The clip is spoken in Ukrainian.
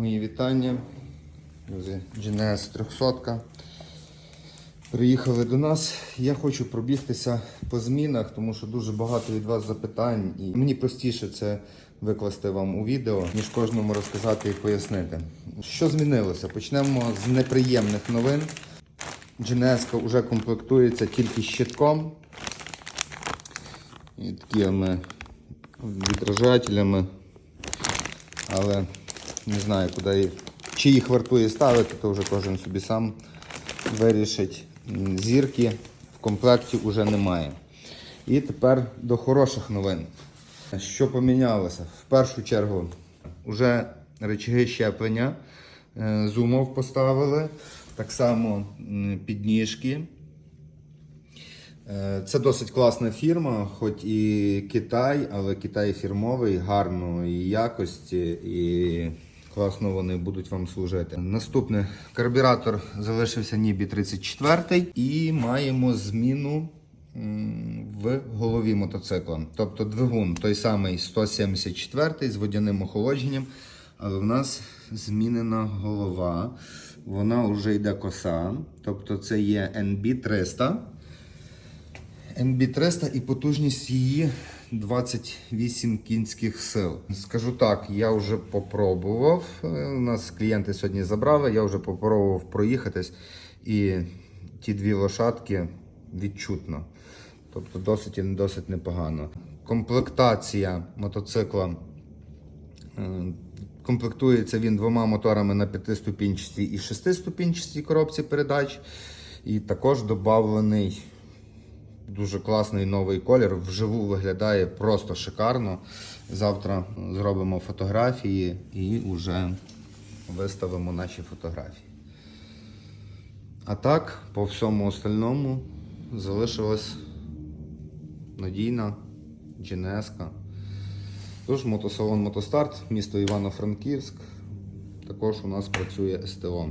Мої вітання. Друзі, GNS 300. Приїхали до нас. Я хочу пробігтися по змінах, тому що дуже багато від вас запитань. І мені простіше це викласти вам у відео, ніж кожному розказати і пояснити. Що змінилося? Почнемо з неприємних новин. GNS вже комплектується тільки щитком. І такими відражателями. Але не знаю, куди їх. Чи їх вартує ставити, то вже кожен собі сам вирішить. Зірки в комплекті вже немає. І тепер до хороших новин. Що помінялося? В першу чергу вже речаги щеплення е, з умов поставили. Так само підніжки. Е, Це досить класна фірма, хоч і Китай, але Китай фірмовий, гарної якості і класно вони будуть вам служити. Наступне карбюратор залишився ніби 34 і маємо зміну. В голові мотоцикла. Тобто двигун той самий 174 з водяним охолодженням. Але в нас змінена голова, вона вже йде коса. Тобто це є NB300. MB300 і потужність її 28 кінських сил. Скажу так, я вже попробував. Е, у нас клієнти сьогодні забрали, я вже попробував проїхатись, і ті дві лошадки відчутно. Тобто досить і досить непогано. Комплектація мотоцикла е, комплектується він двома моторами на п'ятиступінчастій і шестиступінчастій коробці передач. І також додавлений Дуже класний новий колір. Вживу виглядає просто шикарно. Завтра зробимо фотографії і вже виставимо наші фотографії. А так, по всьому остальному залишилась надійна GNS. Тож мотосалон Мотостарт, місто Івано-Франківськ. Також у нас працює СТО.